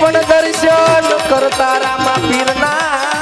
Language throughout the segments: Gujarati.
પણ દર્શન કરતા રામા પીરના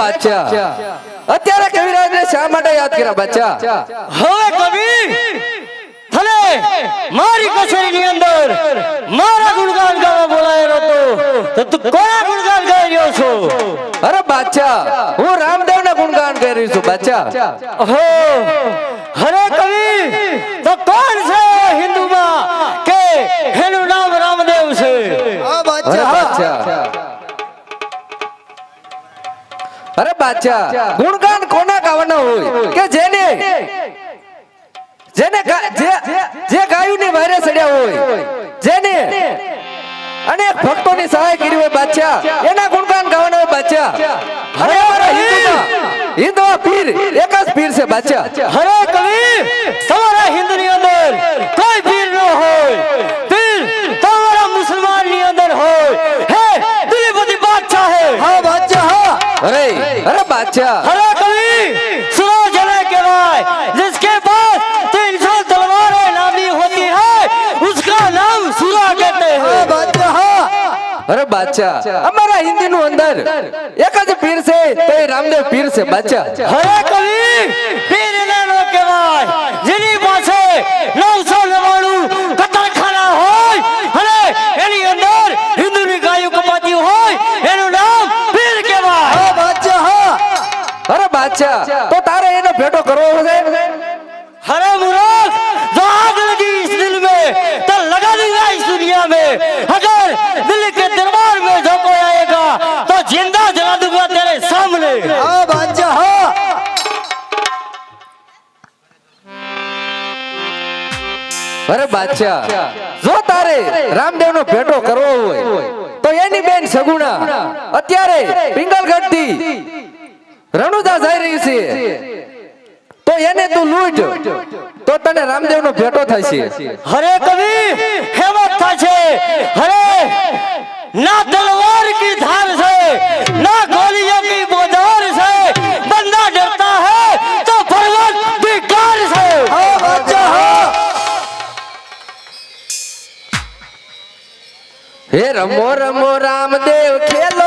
બાદશાહ અત્યારે કવિરાજને શા માટે યાદ કર્યા બાદશાહ હવે કવિ થલે મારી કચેરીની અંદર મારા ગુણગાન ગાવા બોલાયેલો હતો. તો તું કોના ગુણગાન ગાઈ રહ્યો છો? અરે બાદશાહ હું રામદેવના ગુણગાન કરી રહી છું બાદશાહ હો હરે કવિ તો કોણ અરે બાદશાહ, ગુણગાન કોના ગાવાના હોય? કે જેને જેને જે જે ગાયુંની વારે સડ્યા હોય, જેને અને ભક્તોની સહાય કરી હોય બાદશાહ, એના ગુણગાન ગાવાના હોય બાદશાહ. અરે અમારા હિન્દુ હિન્દુમાં પીર, એક જ પીર છે બાદશાહ. હરે કવિ! અરે બાદશાહ हरे कवि सुनो जने के भाई जिसके पास तीन सौ तलवारें नामी होती है उसका नाम सूरा कहते આવો हैं બાદશાહ અરે બાદશાહ અમારા હિન્દી નું અંદર એક જ પીર છે તો એ રામદેવ પીર છે બાદશાહ હરે કવિ પીર એને નો કહેવાય જેની પાસે નવસો નવાણું કતલખાના હોય અને એની અંદર હિન્દુની ગાયો કપાતી હોય અરે બાદશાહ તો તારે એનો ભેટો કરવો છે हरे मुराद जो आग लगी इस दिल में तो लगा दूंगा इस दुनिया में अगर दिल के दरबार में जो कोई आएगा तो जिंदा जला दूंगा तेरे सामने આવો બાદશાહ અરે બાદશાહ જો તારે રામદેવ નો ભેટો કરવો હોય તો એની બેન સગુણા અત્યારે પિંગલગઢ થી રણુદા જઈ રહી છે. તો એને તું લૂંટ. તો તને રામદેવ નો ભેટો થાય હરે કવિ હેમત થશે હરે ના તલવાર કી ધાર છે ના ગોલિયા કી બોધાર છે બંદા ડરતા હે તો ભગવાન બેકાર છે. હે રમો રમો રામદેવ ખેલ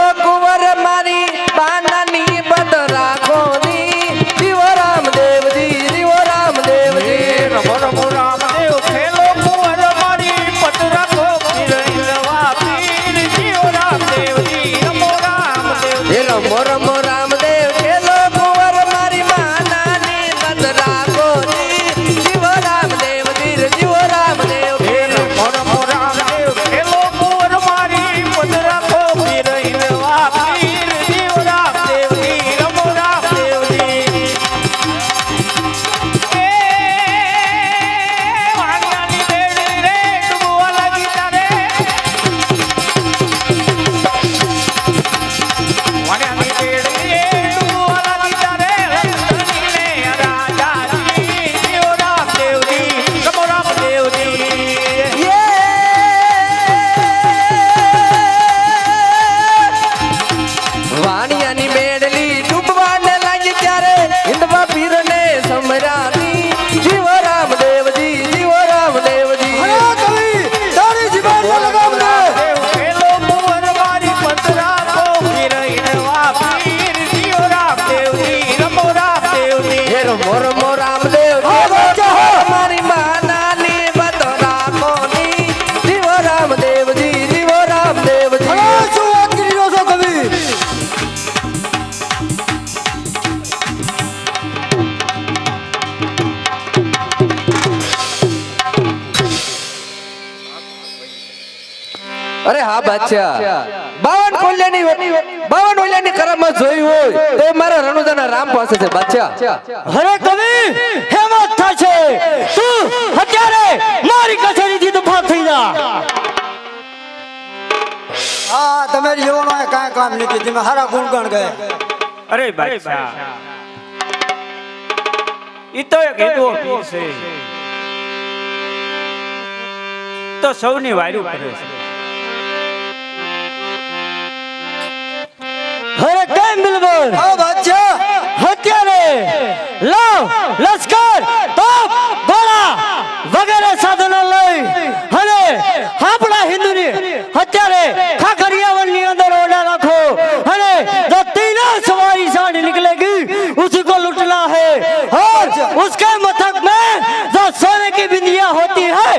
કોલ્યાની બાવન ઓલિયાની કરામત જોઈ હોય તો મારા રણુદાના રામ પાસે છે બાદશાહ. હરે કવિ હેમત છે. તું અત્યારે મારી કચેરીથી દફા થઈ જા. હા તમારી એ કાંઈ કામ નથી. તમે હારા ગુણગણ ગયા. અરે બાદશાહ. ઈ તો એક હેતુ છે. તો સૌની વાયરું કરે છે. કેમ બિલબલ હા બાદશાહ હત્યારે લાવ લશ્કર તોપ ગોળા વગેરે સાધનો લઈ અને આપણા હિન્દુની અત્યારે ખાખરિયાવનની અંદર ઓરડા રાખો અને જો तीनों सवारी साढ़ निकलेगी उसी को लुटना है और उसके मथक में जो सोने की बिंदिया होती है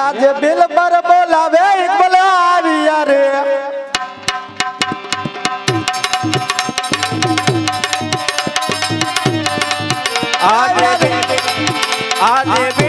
આજે બિલ પર બોલાવે ઇકબલ આવી રે આજે આજે